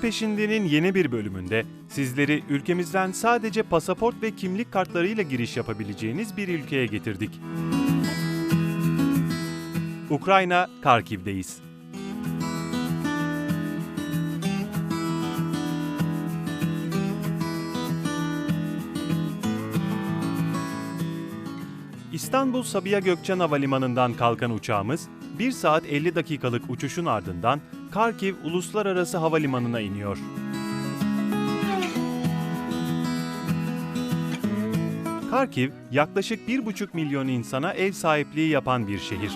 Peşinde'nin yeni bir bölümünde sizleri ülkemizden sadece pasaport ve kimlik kartlarıyla giriş yapabileceğiniz bir ülkeye getirdik. Ukrayna, Karkiv'deyiz. İstanbul Sabiha Gökçen Havalimanı'ndan kalkan uçağımız 1 saat 50 dakikalık uçuşun ardından Karkiv Uluslararası Havalimanı'na iniyor. Karkiv, yaklaşık 1,5 milyon insana ev sahipliği yapan bir şehir.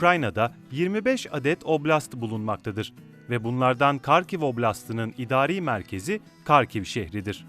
Ukrayna'da 25 adet oblast bulunmaktadır ve bunlardan Karkiv Oblast'ının idari merkezi Karkiv şehridir.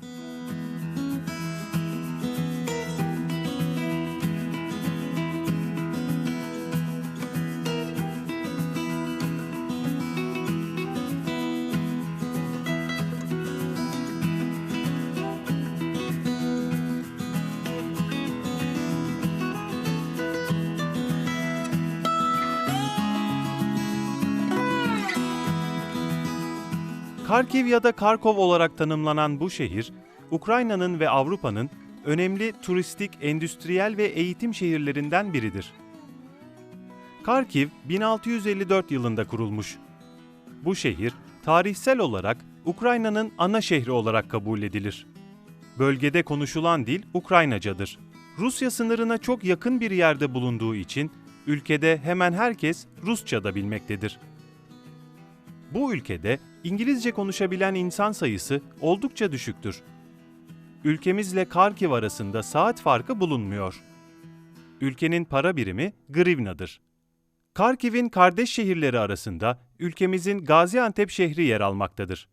Karkiv ya da Karkov olarak tanımlanan bu şehir, Ukrayna'nın ve Avrupa'nın önemli turistik, endüstriyel ve eğitim şehirlerinden biridir. Karkiv 1654 yılında kurulmuş. Bu şehir tarihsel olarak Ukrayna'nın ana şehri olarak kabul edilir. Bölgede konuşulan dil Ukraynacadır. Rusya sınırına çok yakın bir yerde bulunduğu için ülkede hemen herkes Rusça da bilmektedir. Bu ülkede İngilizce konuşabilen insan sayısı oldukça düşüktür. Ülkemizle Karkiv arasında saat farkı bulunmuyor. Ülkenin para birimi grivnadır. Karkiv'in kardeş şehirleri arasında ülkemizin Gaziantep şehri yer almaktadır.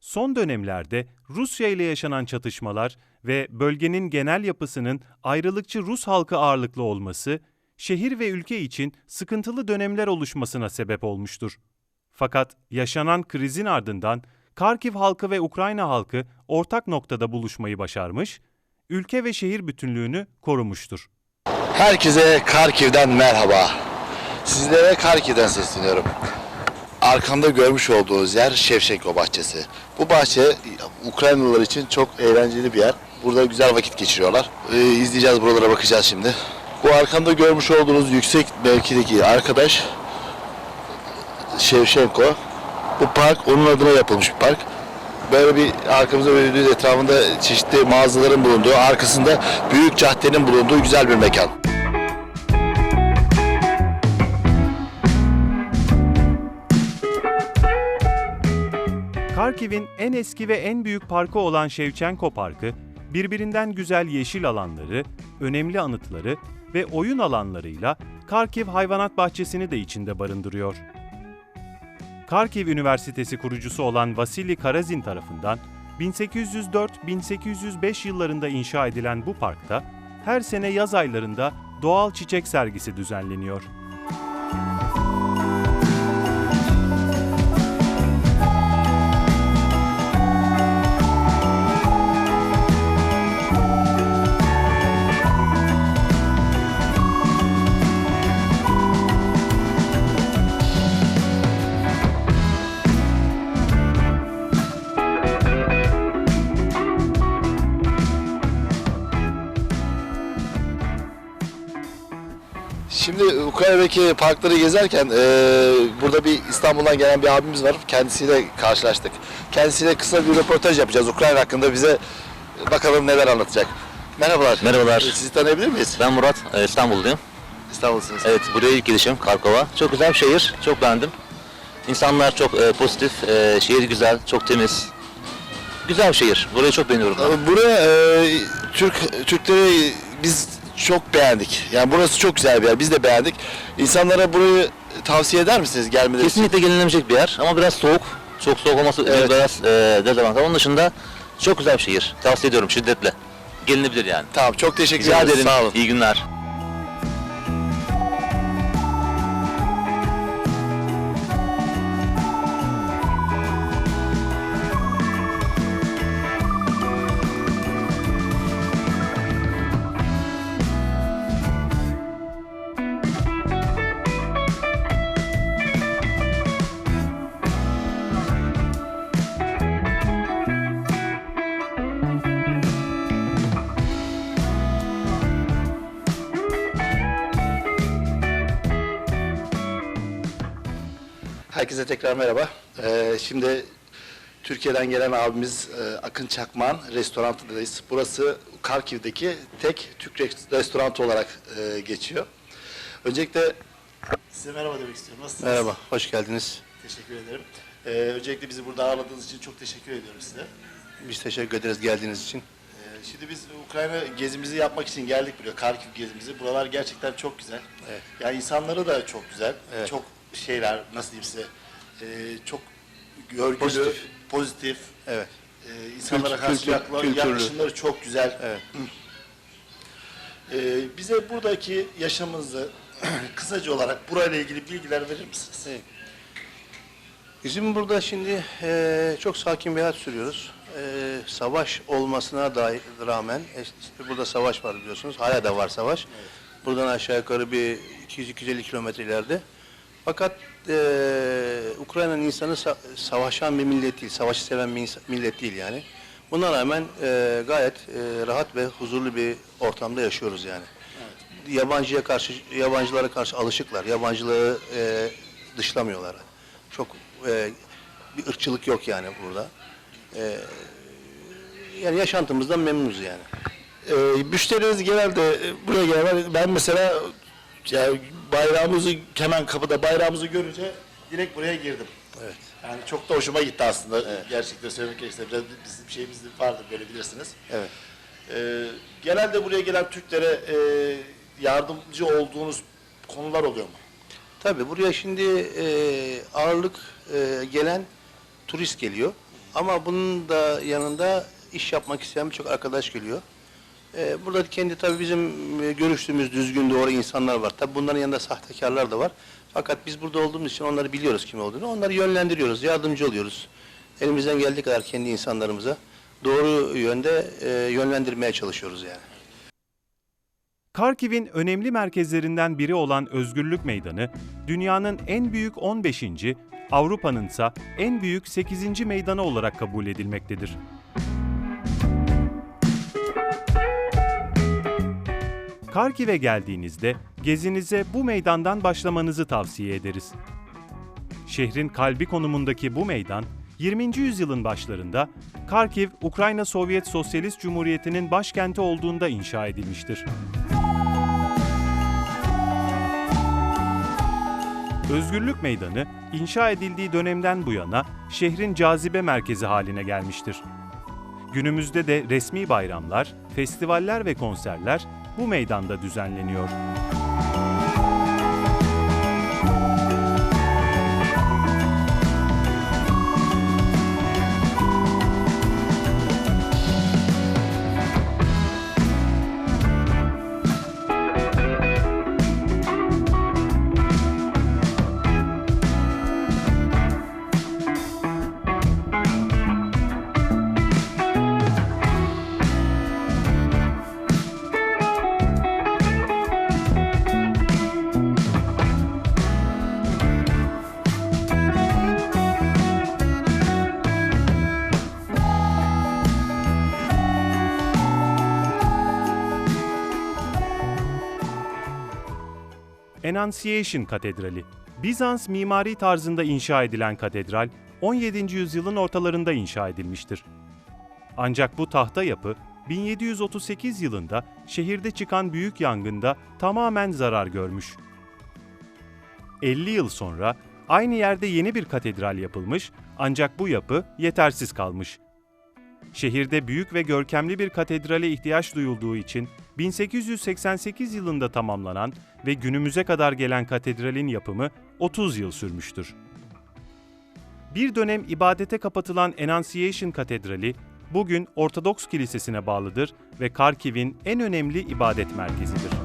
Son dönemlerde Rusya ile yaşanan çatışmalar ve bölgenin genel yapısının ayrılıkçı Rus halkı ağırlıklı olması, şehir ve ülke için sıkıntılı dönemler oluşmasına sebep olmuştur. Fakat yaşanan krizin ardından Karkiv halkı ve Ukrayna halkı ortak noktada buluşmayı başarmış, ülke ve şehir bütünlüğünü korumuştur. Herkese Karkiv'den merhaba. Sizlere Karkiv'den sesleniyorum. Arkamda görmüş olduğunuz yer Şevşenko bahçesi. Bu bahçe Ukraynalılar için çok eğlenceli bir yer. Burada güzel vakit geçiriyorlar. Ee, izleyeceğiz buralara bakacağız şimdi. Bu arkamda görmüş olduğunuz yüksek mevkideki arkadaş Şevşenko. Bu park onun adına yapılmış bir park. Böyle bir arkamızda gördüğünüz etrafında çeşitli mağazaların bulunduğu, arkasında büyük caddenin bulunduğu güzel bir mekan. Karkiv'in en eski ve en büyük parkı olan Şevçenko Parkı, birbirinden güzel yeşil alanları, önemli anıtları ve oyun alanlarıyla Karkiv Hayvanat Bahçesi'ni de içinde barındırıyor. Karkiv Üniversitesi kurucusu olan Vasili Karazin tarafından 1804-1805 yıllarında inşa edilen bu parkta her sene yaz aylarında doğal çiçek sergisi düzenleniyor. Ukrayna'daki parkları gezerken eee, burada bir İstanbul'dan gelen bir abimiz var. Kendisiyle karşılaştık. Kendisiyle kısa bir röportaj yapacağız Ukrayna hakkında. Bize bakalım neler anlatacak. Merhabalar. Merhabalar. Sizi tanıyabilir miyiz? Ben Murat, e, İstanbulluyum. İstanbul'sunuz. Evet, buraya ilk gidişim Karkova. Çok güzel bir şehir, çok beğendim. İnsanlar çok e, pozitif, e, şehir güzel, çok temiz. Güzel bir şehir, burayı çok beğeniyorum ben. Buraya eee, Türk Türkleri biz çok beğendik. Yani burası çok güzel bir yer. Biz de beğendik. İnsanlara burayı tavsiye eder misiniz gelmeleri? için? Kesinlikle gelinecek bir yer ama biraz soğuk. Çok soğuk olması Evet. biraz e, dezavantaj. Onun dışında çok güzel bir şehir. Tavsiye ediyorum şiddetle. Gelinebilir yani. Tamam çok teşekkür Rica ederiz. ederim. Sağ olun. İyi günler. Tekrar merhaba. Ee, şimdi Türkiye'den gelen abimiz e, Akın Çakman restorantındayız. Burası Karkiv'deki tek Türk res- restoranı olarak e, geçiyor. Öncelikle size merhaba demek istiyorum. Nasılsınız? Merhaba, hoş geldiniz. Teşekkür ederim. Ee, öncelikle bizi burada ağırladığınız için çok teşekkür ediyorum size. Biz teşekkür ederiz geldiğiniz için. Ee, Şimdi biz Ukrayna gezimizi yapmak için geldik buraya, Karkiv gezimizi. Buralar gerçekten çok güzel. Evet. Yani insanları da çok güzel. Evet. Çok şeyler, nasıl diyeyim size, ee, çok görgülü, Pozitif. pozitif. Evet, Ee, insanlara karşı kültür- yaklaşımları çok güzel. evet. Ee, bize buradaki yaşamınızı kısaca olarak burayla ilgili bilgiler verir misiniz? Evet. Bizim burada şimdi eee, çok sakin bir hayat sürüyoruz. Eee, savaş olmasına dair rağmen, e, işte burada savaş var biliyorsunuz, hala da var savaş. Buradan aşağı yukarı bir 200-250 kilometre ileride. Fakat eee Ukrayna'nın insanı sa- savaşan bir millet değil, savaşı seven bir millet değil yani. Buna rağmen eee, gayet eee, rahat ve huzurlu bir ortamda yaşıyoruz yani. Yabancıya karşı, yabancılara karşı alışıklar. Yabancılığı eee, dışlamıyorlar. Çok eee, bir ırkçılık yok yani burada. Eee, yani yaşantımızdan memnunuz yani. Ee, müşteriniz genelde e, buraya gelen ben mesela yani bayrağımızı hemen kapıda bayrağımızı görünce direkt buraya girdim. Evet. Yani çok da hoşuma gitti aslında. Gerçekten söylemek gerekirse biraz bizim şeyimiz vardır böyle bilirsiniz. Evet. Ee, genelde buraya gelen Türklere e, yardımcı olduğunuz konular oluyor mu? Tabii buraya şimdi eee, ağırlık eee, gelen turist geliyor. Ama bunun da yanında iş yapmak isteyen birçok arkadaş geliyor. Eee, burada kendi tabii bizim e, görüştüğümüz düzgün doğru insanlar var. Tabii bunların yanında sahtekarlar da var. Fakat biz burada olduğumuz için onları biliyoruz kim olduğunu. Onları yönlendiriyoruz, yardımcı oluyoruz. Elimizden geldiği kadar kendi insanlarımıza doğru yönde eee, yönlendirmeye çalışıyoruz yani. Karkiv'in önemli merkezlerinden biri olan Özgürlük Meydanı, dünyanın en büyük 15. Avrupa'nın ise en büyük 8. meydanı olarak kabul edilmektedir. Karkiv'e geldiğinizde gezinize bu meydandan başlamanızı tavsiye ederiz. Şehrin kalbi konumundaki bu meydan, 20. yüzyılın başlarında Karkiv, Ukrayna Sovyet Sosyalist Cumhuriyeti'nin başkenti olduğunda inşa edilmiştir. Özgürlük Meydanı, inşa edildiği dönemden bu yana şehrin cazibe merkezi haline gelmiştir. Günümüzde de resmi bayramlar, festivaller ve konserler bu meydanda düzenleniyor. Annunciation Katedrali. Bizans mimari tarzında inşa edilen katedral, 17. yüzyılın ortalarında inşa edilmiştir. Ancak bu tahta yapı 1738 yılında şehirde çıkan büyük yangında tamamen zarar görmüş. 50 yıl sonra aynı yerde yeni bir katedral yapılmış ancak bu yapı yetersiz kalmış. Şehirde büyük ve görkemli bir katedrale ihtiyaç duyulduğu için 1888 yılında tamamlanan ve günümüze kadar gelen katedralin yapımı 30 yıl sürmüştür. Bir dönem ibadete kapatılan Annunciation Katedrali bugün Ortodoks Kilisesi'ne bağlıdır ve Karkiv'in en önemli ibadet merkezidir.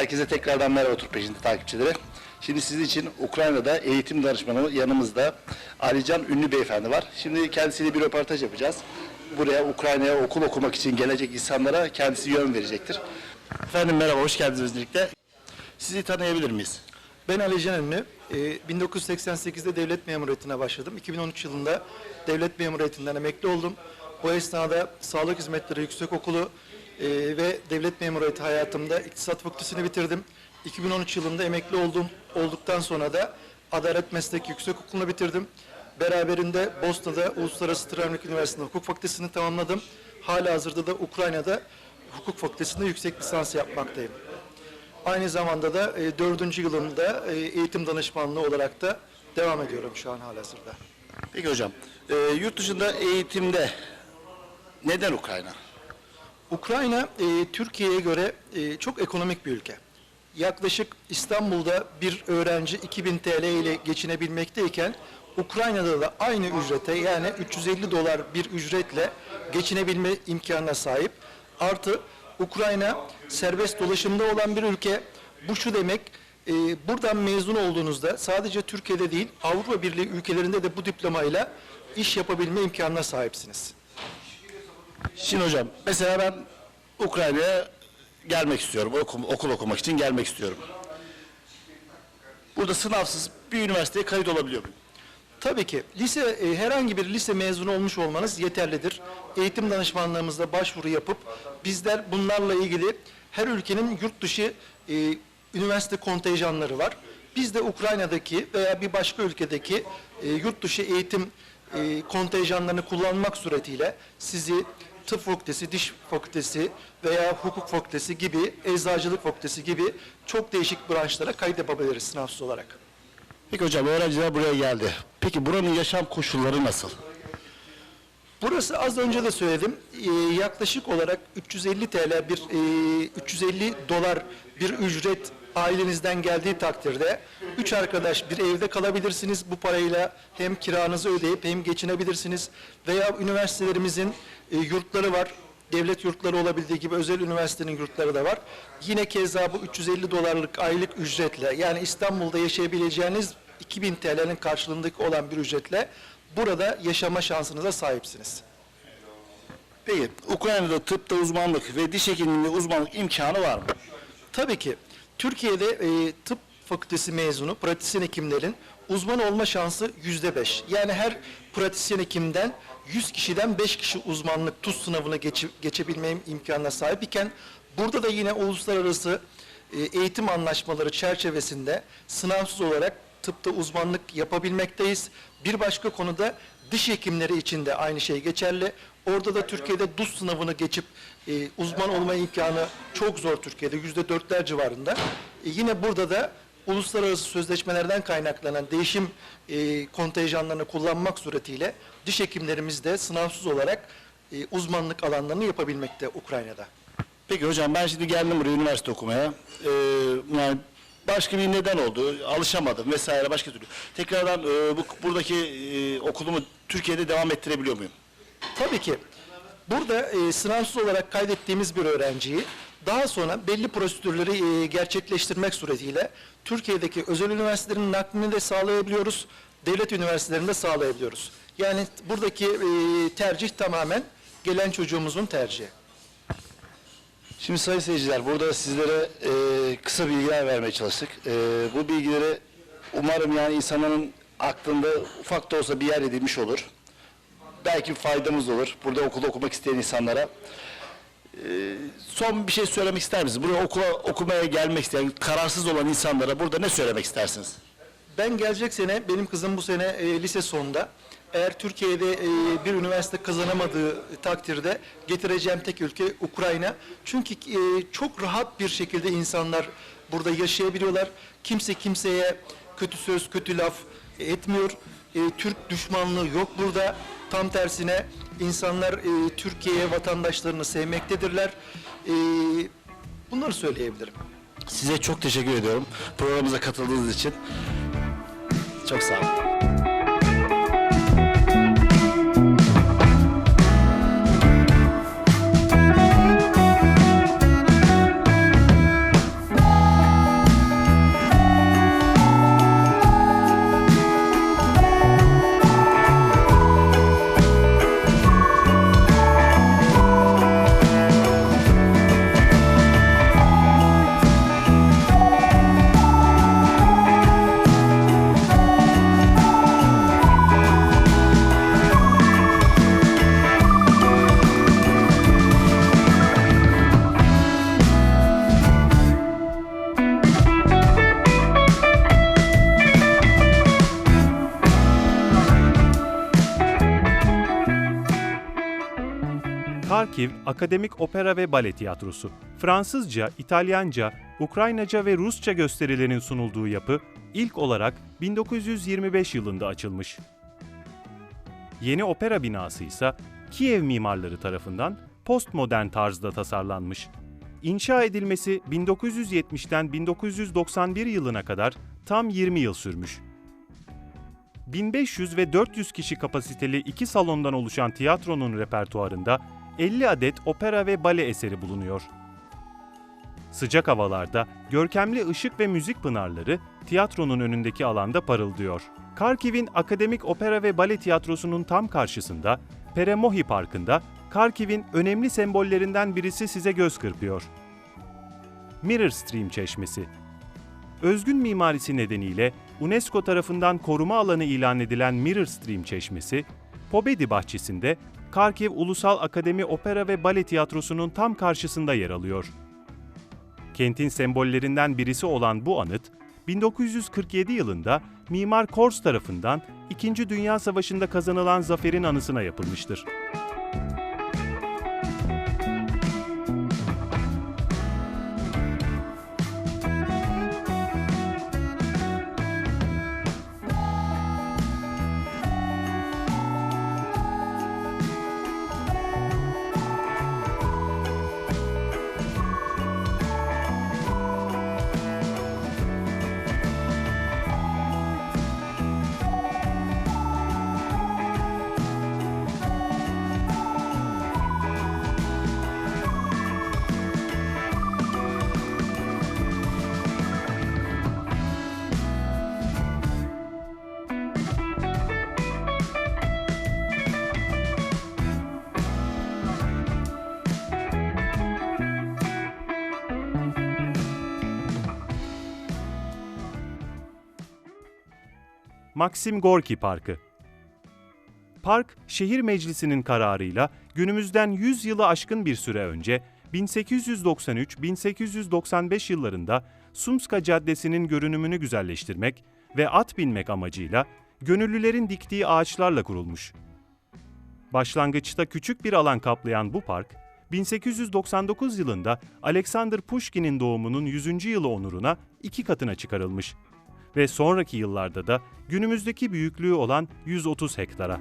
Herkese tekrardan merhaba Tur Peşinde takipçileri. Şimdi sizin için Ukrayna'da eğitim danışmanı yanımızda Alican Ünlü Beyefendi var. Şimdi kendisiyle bir röportaj yapacağız. Buraya Ukrayna'ya okul okumak için gelecek insanlara kendisi yön verecektir. Efendim merhaba, hoş geldiniz öncelikle. Sizi tanıyabilir miyiz? Ben Ali Can Ünlü. Ee, 1988'de devlet memuriyetine başladım. 2013 yılında devlet memuriyetinden emekli oldum. Bu esnada Sağlık Hizmetleri Yüksekokulu e, ve devlet memuriyeti hayatımda İktisat Fakültesini bitirdim. 2013 yılında emekli oldum. Olduktan sonra da Adalet Meslek Yüksekokulu'nu bitirdim. Beraberinde Bosna'da Uluslararası Travnik Üniversitesi'nde hukuk fakültesini tamamladım. Hala hazırda da Ukrayna'da hukuk fakültesinde yüksek lisans yapmaktayım. Aynı zamanda da e, dördüncü yılımda e, eğitim danışmanlığı olarak da devam ediyorum şu an halihazırda. Peki hocam, e, yurt dışında eğitimde neden Ukrayna? Ukrayna e, Türkiye'ye göre e, çok ekonomik bir ülke. Yaklaşık İstanbul'da bir öğrenci 2000 TL ile geçinebilmekteyken Ukrayna'da da aynı ücrete yani 350 dolar bir ücretle geçinebilme imkanına sahip. Artı Ukrayna serbest dolaşımda olan bir ülke. Bu şu demek e, buradan mezun olduğunuzda sadece Türkiye'de değil Avrupa Birliği ülkelerinde de bu diplomayla iş yapabilme imkanına sahipsiniz. Şimdi hocam, mesela ben Ukrayna'ya gelmek istiyorum, okul, okul okumak için gelmek istiyorum. Burada sınavsız bir üniversiteye kayıt olabiliyor muyum? Tabii ki. Lise e, herhangi bir lise mezunu olmuş olmanız yeterlidir. Eğitim danışmanlığımızda başvuru yapıp bizler bunlarla ilgili her ülkenin yurt dışı e, üniversite kontenjanları var. Biz de Ukrayna'daki veya bir başka ülkedeki e, yurt dışı eğitim e, kontenjanlarını kullanmak suretiyle sizi tıp fakültesi, diş fakültesi veya hukuk fakültesi gibi, eczacılık fakültesi gibi çok değişik branşlara kayıt yapabiliriz sınavsız olarak. Peki hocam, öğrenciler buraya geldi. Peki buranın yaşam koşulları nasıl? Burası az önce de söyledim. Ee, yaklaşık olarak 350 TL bir e, 350 dolar bir ücret ailenizden geldiği takdirde üç arkadaş bir evde kalabilirsiniz. Bu parayla hem kiranızı ödeyip hem geçinebilirsiniz. Veya üniversitelerimizin e, yurtları var. Devlet yurtları olabildiği gibi özel üniversitenin yurtları da var. Yine keza bu 350 dolarlık aylık ücretle yani İstanbul'da yaşayabileceğiniz 2000 TL'nin karşılığındaki olan bir ücretle burada yaşama şansınıza sahipsiniz. Peki, Ukrayna'da tıpta uzmanlık ve diş hekimliğinde uzmanlık imkanı var mı? Tabii ki Türkiye'de e, tıp fakültesi mezunu pratisyen hekimlerin uzman olma şansı yüzde beş. Yani her pratisyen hekimden 100 kişiden 5 kişi uzmanlık TUS sınavına geçi, geçebilme imkanına sahip iken burada da yine uluslararası e, eğitim anlaşmaları çerçevesinde sınavsız olarak tıpta uzmanlık yapabilmekteyiz. Bir başka konuda diş hekimleri için de aynı şey geçerli. Orada da Türkiye'de DUS sınavını geçip e, uzman olma imkanı çok zor Türkiye'de yüzde dörtler civarında. E, yine burada da uluslararası sözleşmelerden kaynaklanan değişim e, kontenjanlarını kullanmak suretiyle diş hekimlerimiz de sınavsız olarak e, uzmanlık alanlarını yapabilmekte Ukrayna'da. Peki hocam ben şimdi geldim buraya üniversite okumaya. Ee, yani başka bir neden oldu. Alışamadım vesaire başka türlü. Tekrardan e, bu buradaki e, okulumu Türkiye'de devam ettirebiliyor muyum? Tabii ki. Burada e, sınavsız olarak kaydettiğimiz bir öğrenciyi daha sonra belli prosedürleri e, gerçekleştirmek suretiyle Türkiye'deki özel üniversitelerin naklini de sağlayabiliyoruz, devlet üniversitelerinde de sağlayabiliyoruz. Yani buradaki e, tercih tamamen gelen çocuğumuzun tercihi. Şimdi sayın seyirciler burada sizlere e, kısa bilgiler vermeye çalıştık. E, bu bilgileri umarım yani insanların aklında ufak da olsa bir yer edilmiş olur. Belki bir faydamız olur burada okul okumak isteyen insanlara. E, son bir şey söylemek ister misiniz? Buraya okula okumaya gelmek isteyen, kararsız olan insanlara burada ne söylemek istersiniz? Ben gelecek sene, benim kızım bu sene e, lise sonunda. Eğer Türkiye'de e, bir üniversite kazanamadığı takdirde getireceğim tek ülke Ukrayna. Çünkü e, çok rahat bir şekilde insanlar burada yaşayabiliyorlar. Kimse kimseye kötü söz, kötü laf etmiyor. E, Türk düşmanlığı yok burada. Tam tersine insanlar e, Türkiye'ye vatandaşlarını sevmektedirler. E, bunları söyleyebilirim. Size çok teşekkür ediyorum programımıza katıldığınız için. Çok sağ olun. Karkiv Akademik Opera ve Bale Tiyatrosu. Fransızca, İtalyanca, Ukraynaca ve Rusça gösterilerin sunulduğu yapı ilk olarak 1925 yılında açılmış. Yeni opera binası ise Kiev mimarları tarafından postmodern tarzda tasarlanmış. İnşa edilmesi 1970'ten 1991 yılına kadar tam 20 yıl sürmüş. 1500 ve 400 kişi kapasiteli iki salondan oluşan tiyatronun repertuarında 50 adet opera ve bale eseri bulunuyor. Sıcak havalarda görkemli ışık ve müzik pınarları tiyatronun önündeki alanda parıldıyor. Karkiv'in Akademik Opera ve Bale Tiyatrosu'nun tam karşısında Peremohi Parkı'nda Karkiv'in önemli sembollerinden birisi size göz kırpıyor. Mirror Stream Çeşmesi Özgün mimarisi nedeniyle UNESCO tarafından koruma alanı ilan edilen Mirror Stream Çeşmesi, Pobedi bahçesinde Karkiv Ulusal Akademi Opera ve Bale Tiyatrosu'nun tam karşısında yer alıyor. Kentin sembollerinden birisi olan bu anıt, 1947 yılında Mimar Kors tarafından İkinci Dünya Savaşı'nda kazanılan zaferin anısına yapılmıştır. Maxim Gorki Parkı Park, şehir meclisinin kararıyla günümüzden 100 yılı aşkın bir süre önce 1893-1895 yıllarında Sumska Caddesi'nin görünümünü güzelleştirmek ve at binmek amacıyla gönüllülerin diktiği ağaçlarla kurulmuş. Başlangıçta küçük bir alan kaplayan bu park, 1899 yılında Alexander Pushkin'in doğumunun 100. yılı onuruna iki katına çıkarılmış ve sonraki yıllarda da günümüzdeki büyüklüğü olan 130 hektara.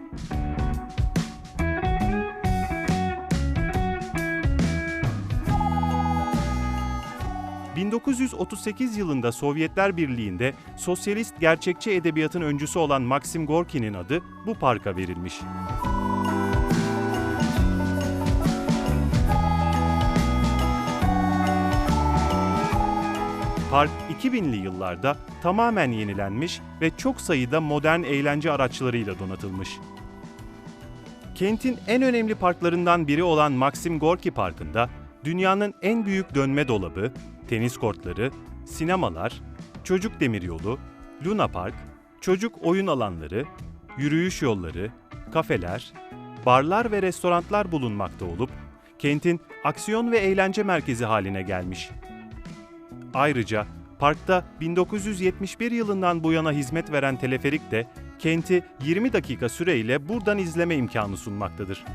...1938 yılında Sovyetler Birliği'nde sosyalist gerçekçi edebiyatın öncüsü olan Maxim Gorki'nin adı bu parka verilmiş. Park 2000'li yıllarda tamamen yenilenmiş ve çok sayıda modern eğlence araçlarıyla donatılmış. Kentin en önemli parklarından biri olan Maxim Gorki Parkı'nda dünyanın en büyük dönme dolabı, tenis kortları, sinemalar, çocuk demiryolu, Luna Park, çocuk oyun alanları, yürüyüş yolları, kafeler, barlar ve restoranlar bulunmakta olup kentin aksiyon ve eğlence merkezi haline gelmiş. Ayrıca parkta 1971 yılından bu yana hizmet veren teleferik de kenti 20 dakika süreyle buradan izleme imkanı sunmaktadır.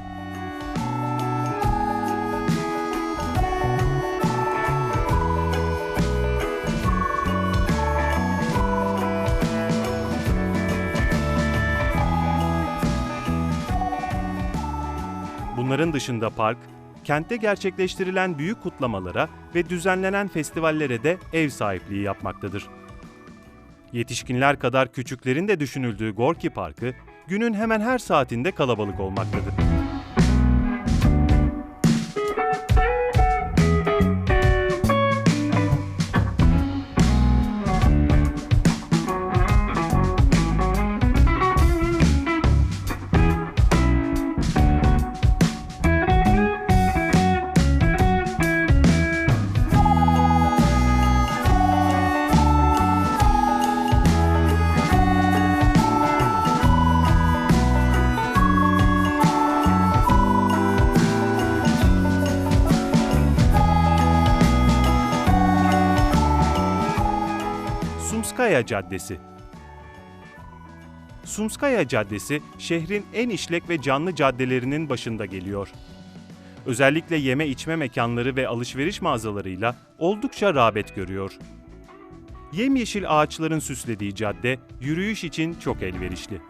Bunların dışında park, kentte gerçekleştirilen büyük kutlamalara ve düzenlenen festivallere de ev sahipliği yapmaktadır. Yetişkinler kadar küçüklerin de düşünüldüğü Gorki Parkı, günün hemen her saatinde kalabalık olmaktadır. Sumskaya Caddesi Sumskaya Caddesi şehrin en işlek ve canlı caddelerinin başında geliyor. Özellikle yeme içme mekanları ve alışveriş mağazalarıyla oldukça rağbet görüyor. Yemyeşil ağaçların süslediği cadde yürüyüş için çok elverişli.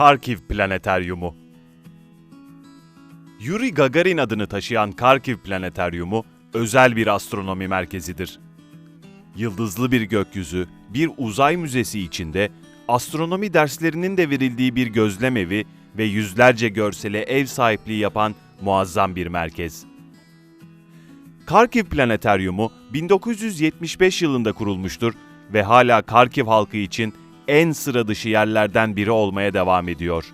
Karkiv Planetaryumu Yuri Gagarin adını taşıyan Karkiv Planetaryumu özel bir astronomi merkezidir. Yıldızlı bir gökyüzü, bir uzay müzesi içinde astronomi derslerinin de verildiği bir gözlem evi ve yüzlerce görsele ev sahipliği yapan muazzam bir merkez. Karkiv Planetaryumu 1975 yılında kurulmuştur ve hala Karkiv halkı için en sıra dışı yerlerden biri olmaya devam ediyor.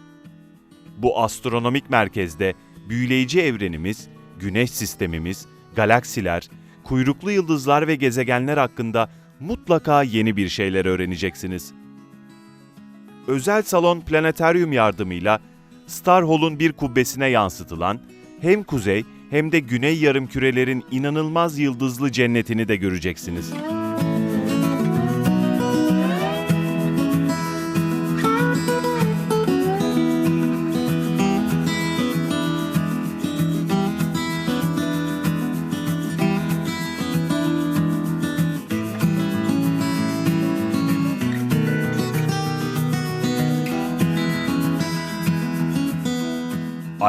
Bu astronomik merkezde büyüleyici evrenimiz, güneş sistemimiz, galaksiler, kuyruklu yıldızlar ve gezegenler hakkında mutlaka yeni bir şeyler öğreneceksiniz. Özel salon planetaryum yardımıyla Star Hall'un bir kubbesine yansıtılan hem kuzey hem de güney yarımkürelerin inanılmaz yıldızlı cennetini de göreceksiniz.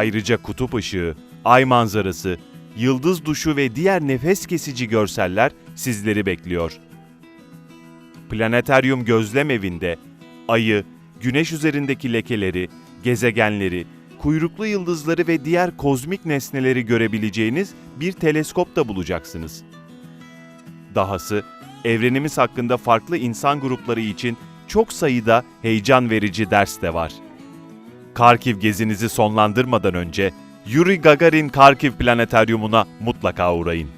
Ayrıca kutup ışığı, ay manzarası, yıldız duşu ve diğer nefes kesici görseller sizleri bekliyor. Planetaryum Gözlem Evi'nde ayı, güneş üzerindeki lekeleri, gezegenleri, kuyruklu yıldızları ve diğer kozmik nesneleri görebileceğiniz bir teleskop da bulacaksınız. Dahası evrenimiz hakkında farklı insan grupları için çok sayıda heyecan verici ders de var. Karkiv gezinizi sonlandırmadan önce Yuri Gagarin Karkiv Planetaryumuna mutlaka uğrayın.